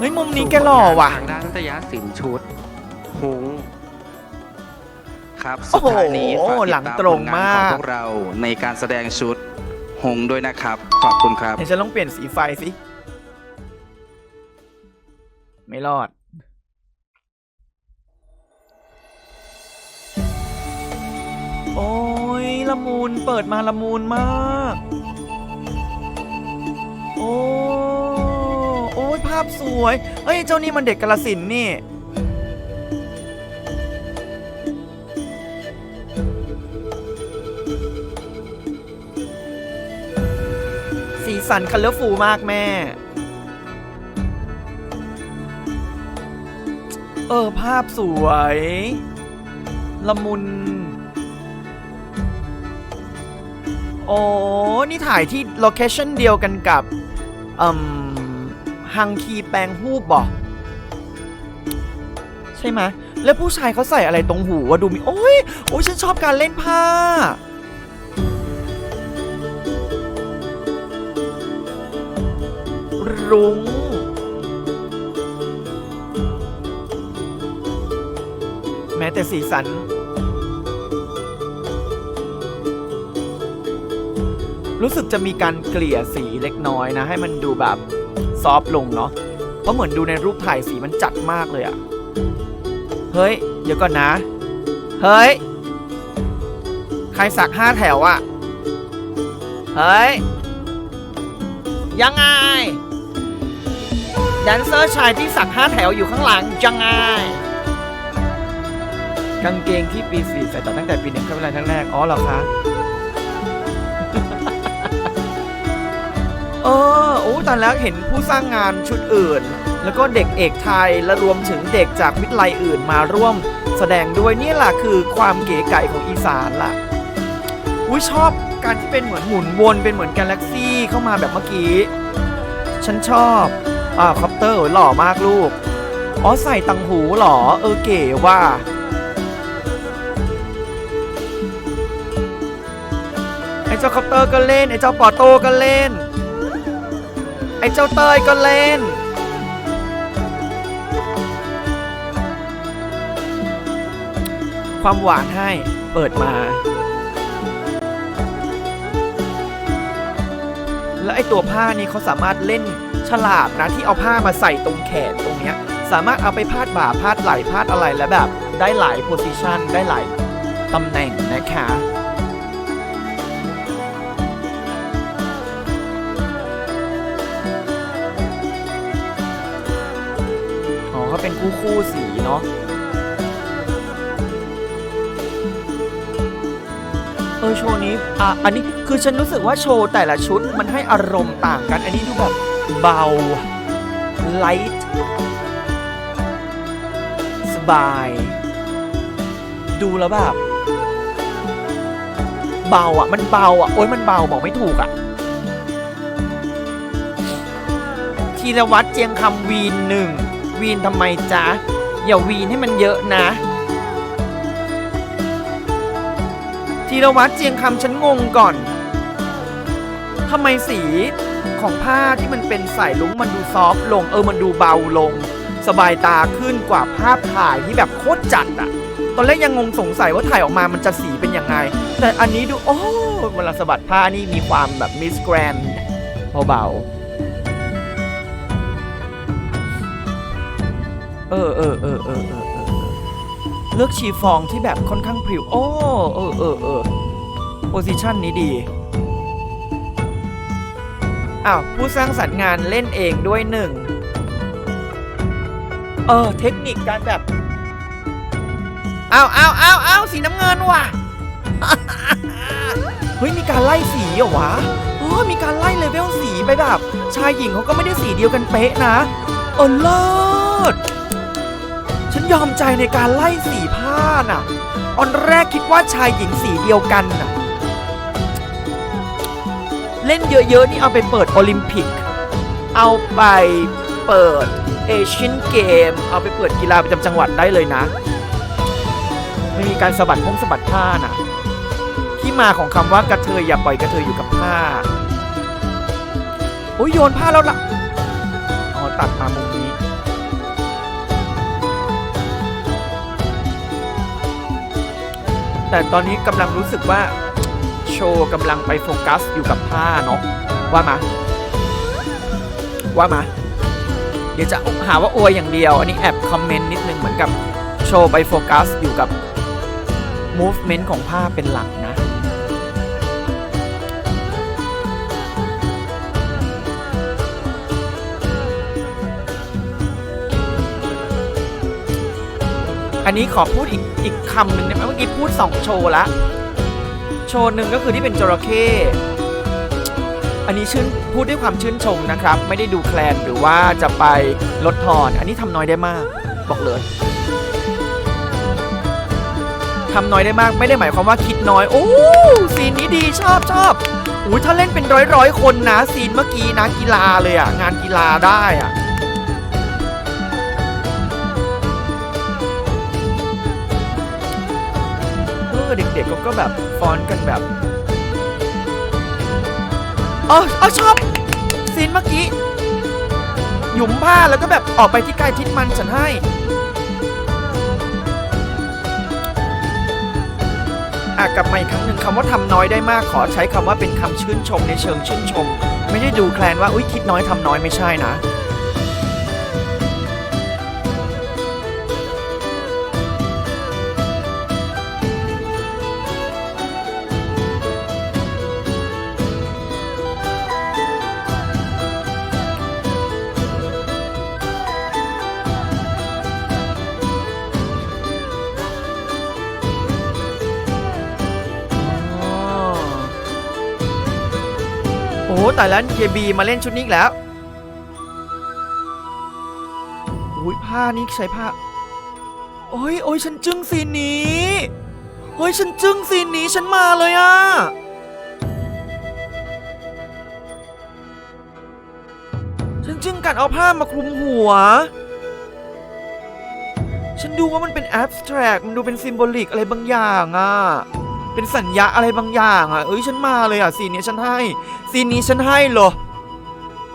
เฮ้ยมุมนี้แกหล่อว่ะ ทางด้านนิตยสินชุดฮุ้งครับโอ้สุดโหท้ายนี้ฝากติดหลังตามตรงผลงานมากของพวกเราในการแสดงชุดฮงด้วยนะครับ ขอบคุณครับ เดี๋ยวฉันลองเปลี่ยนสีไฟสิ ไม่รอด โอ้ยละมุนเปิดมาละมุนมาก โอ้โอ้ยภาพสวยเอ้ยเจ้านี่มันเด็กกาลสินนี่ สีสันคัลเลอร์ฟูมากแม่ เออ ภาพสวย ละมุนโอ้ นี่ถ่ายที่โลเคชั่นเดียวกันกับ อืม ฮังคีแปลงฮูบบ่ใช่ไหมแล้วผู้ชายเขาใส่อะไรตรงหูวะดูมีโอ้ยโอ้ยฉันชอบการเล่นผ้า รุ้งแม้แต่สีสันรู้สึกจะมีการเกลี่ยสีเล็กน้อยนะ ให้มันดูแบบ ซอฟลงเนาะ เพราะเหมือนดูในรูปถ่ายสีมันจัดมากเลยอะเฮ้ย เดี๋ยวก่อนนะ เฮ้ย ใครสักห้าแถวอะเฮ้ย ยังไงแดนเซอร์ชายที่สักห้าแถวอยู่ข้างหลังยังไงกางเกงที่ปีสี่ใส่ต่อตั้งแต่ปีหนึ่งเข้าไปเลยทั้งแรก อ๋อเหรอคะ ตอนแล้วเห็นผู้สร้างงานชุดอื่น แล้วก็เด็กเอกไทยและรวมถึงเด็กจากวิทยาลัยอื่นมาร่วม แสดงด้วยนี่แหละคือความเก๋ไก่ของอีสานล่ะอุ้ยชอบการที่เป็นเหมือนหมุนวนเป็นเหมือนกาแล็กซี่เข้ามาแบบเมื่อกี้ ฉันชอบอ่าคอปเตอร์หล่อมากลูก อ๋อใส่ตังหูหรอ เออเก๋ว่ะไอ้เจ้าคอปเตอร์ก็เล่นไอ้เจ้าปอโต้ก็เล่น ไอ้เจ้าเตยก็เล่น ความหวานให้เปิดมา แล้วไอ้ตัวผ้านี่เขาสามารถเล่นฉลาดนะที่เอาผ้ามาใส่ตรงแขนตรงเนี้ย สามารถเอาไปพาดบ่าพาดไหล่พาดอะไรแล้วแบบ ได้หลายโพซิชันได้หลายตำแหน่งนะคะ คู่คู่สีเนาะเออโชว์นี้อะอันนี้คือฉันรู้สึกว่าโชว์แต่ละชุดมันให้อารมณ์ต่างกัน อันนี้ดูแบบเบาไลท์สบาย ดูแล้วแบบเบาอะ มันเบาอะ โอ้ยมันเบาบอกไม่ถูกอะธีรวัตรเจียงคำวีนหนึ่ง วีนทำไมจ๊ะ อย่าวีนให้มันเยอะนะธีรวัตรเจียงคำฉันงงก่อนทำไมสีของผ้าที่มันเป็นสายลุ้งมันดูซอฟต์ลง เออมันดูเบาลง สบายตาขึ้นกว่าภาพถ่ายที่แบบโคตรจัดอะตอนแรกยังงงสงสัยว่าถ่ายออกมามันจะสีเป็นยังไง แต่อันนี้ดู โอ้เวลาสะบัดผ้านี่มีความแบบมิสแกรนเบาๆ เออเออเออเออเออเออเลือกชีฟองที่แบบค่อนข้างพริ้วโอ้เออเออเออโพซิชันนี้ดีอ้าวผู้สร้างสรรค์งานเล่นเองด้วยหนึ่งเออเทคนิคการแบบอ้าวอ้าวอ้าวอ้าวสีน้ำเงินว่ะเฮ้ยมีการไล่สีเหรอวะอ๋อมีการไล่เลเวลสีไปแบบ ชายหญิงเขาก็ไม่ได้สีเดียวกันเป๊ะนะเออเลิศ ยอมใจในการไล่สีผ้าน่ะตอนแรกคิดว่าชายหญิงสีเดียวกันน่ะ เล่นเยอะๆ นี่เอาไปเปิดโอลิมปิก เอาไปเปิดเอเชียนเกม เอาไปเปิดกีฬาประจำจังหวัดได้เลยนะ ไม่มีการสะบัดพงสะบัดผ้าน่ะ ที่มาของคำว่ากระเทยอย่าปล่อยกระเทยอยู่กับผ้า โอ้ยโยนผ้าแล้วล่ะอ๋อตัดมามุมนี้ แต่ตอนนี้กำลังรู้สึกว่าโชว์กำลังไปโฟกัสอยู่กับผ้าเนาะว่ามา ว่ามา เดี๋ยวจะหาว่าอวยอย่างเดียว อันนี้แอบคอมเมนต์นิดนึงเหมือนกับโชว์ไปโฟกัสอยู่กับ movement ของผ้าเป็นหลัก อันนี้ขอพูดอีกอีกคำหนึ่งได้ไหมเมื่อกี้พูดสองโชว์ละ โชว์หนึ่งก็คือที่เป็นจระเข้อันนี้ชื่นพูดด้วยความชื่นชมนะครับ ไม่ได้ดูแคลนหรือว่าจะไปลดทอน อันนี้ทำน้อยได้มาก บอกเลยทำน้อยได้มากไม่ได้หมายความว่าคิดน้อย โอ้ซีนนี้ดีชอบชอบอุ้ยถ้าเล่นเป็นร้อยร้อยคนนะ ซีนเมื่อกี้นะกีฬาเลยอะงานกีฬาได้อะเด็กๆก็ก็แบบฟ้อนกันแบบเออเออชอบซีนเมื่อกี้ หยุมผ้าแล้วก็แบบออกไปที่ใกล้ทิศมันฉันให้ อะกลับมาอีกครั้งหนึ่งคำว่าทำน้อยได้มากขอใช้คำว่าเป็นคำชื่นชมในเชิงชื่นชม ไม่ได้ดูแคลนว่าอุ้ยคิดน้อยทำน้อยไม่ใช่นะ โอ้โหแต่แล้วเยบีมาเล่นชุดนี้อีกแล้วอุ้ยผ้านี้ใช้ผ้า โอ้ยโอ้ยฉันจึ้งซีนี้โอ้ยฉันจึ้งซีนี้ฉันมาเลยอะฉันจึ้งการเอาผ้ามาคลุมหัว ฉันดูว่ามันเป็นแอบสแตรกมันดูเป็นซิมโบลิกอะไรบางอย่างอะ เป็นสัญญาอะไรบางอย่างอะ เอ้ยฉันมาเลยอะซีนนี้ฉันให้ ซีนนี้ฉันให้เหรอ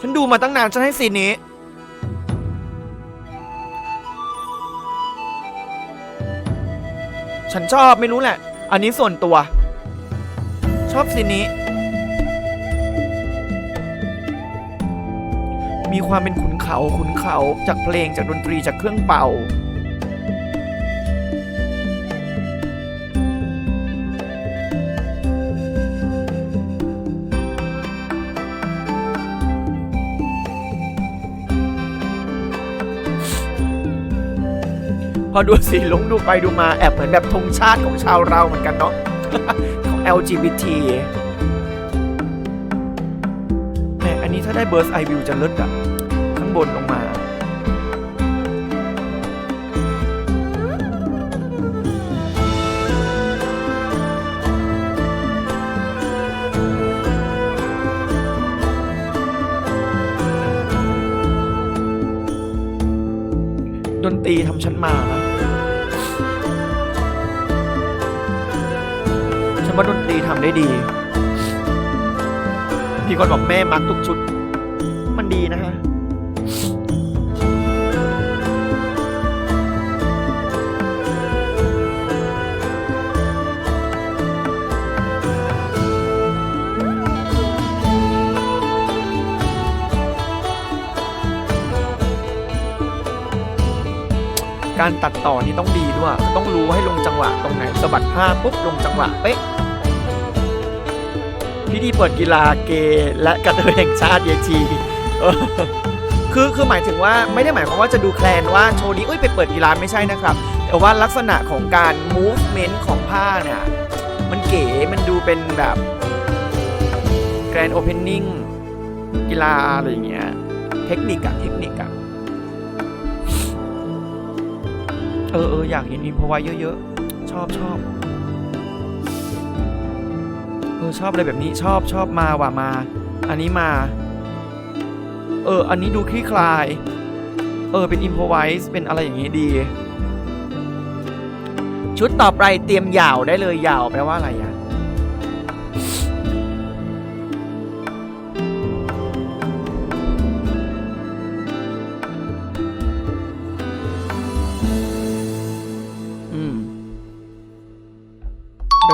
ฉันดูมาตั้งนานฉันให้ซีนนี้ฉันชอบไม่รู้แหละ อันนี้ส่วนตัว ชอบซีนนี้ มีความเป็นขุนเขาขุนเขาจากเพลงจากดนตรีจากเครื่องเป่า พอดูสีลุงดูไปดูมาแอบเหมือนแบบธงชาติของชาวเราเหมือนกันเนาะของ LGBT แหมอันนี้ถ้าได้เบิร์สไอวิวจะเลิศอะข้างบนลงมา ดนตรีทำฉันมานะ ว่าดนตรีทำได้ดีพี่คนบอกแม่มักทุกชุด มันดีนะฮะการตัดต่อนี่ต้องดีด้วย ต้องรู้ให้ลงจังหวะตรงไหนสะบัดผ้าปุ๊บลงจังหวะเป๊ะ พิธีเปิดกีฬาเกย์และกระเทยแห่งชาติเยทีคือคือหมายถึงว่าไม่ได้หมายความว่าจะดูแคลนว่าโชว์นี้เอ้ยไปเปิดกีฬาไม่ใช่นะครับ แต่ว่าลักษณะของการ movement ของผ้าเนี่ยมันเก๋มันดูเป็นแบบ grand opening กีฬาอะไรอย่างเงี้ยเทคนิคอะเทคนิคอะเออเอออยากเห็นอินพอไว้เยอะๆ ชอบชอบ เออชอบอะไรแบบนี้ชอบชอบมาว่ะมา อันนี้มา เออ อันนี้ดูคลี่คลาย เออ เป็นอิมพอไวส์เป็นอะไรอย่างงี้ดี ชุดต่อไปเตรียมยาวได้เลยยาวแปลว่าอะไรอะ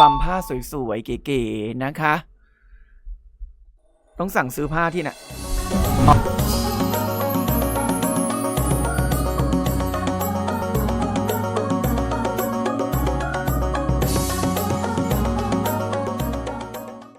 อืมบำผ้าสวยๆ เก๋ๆนะคะ ต้องสั่งซื้อผ้าที่นะ่ะ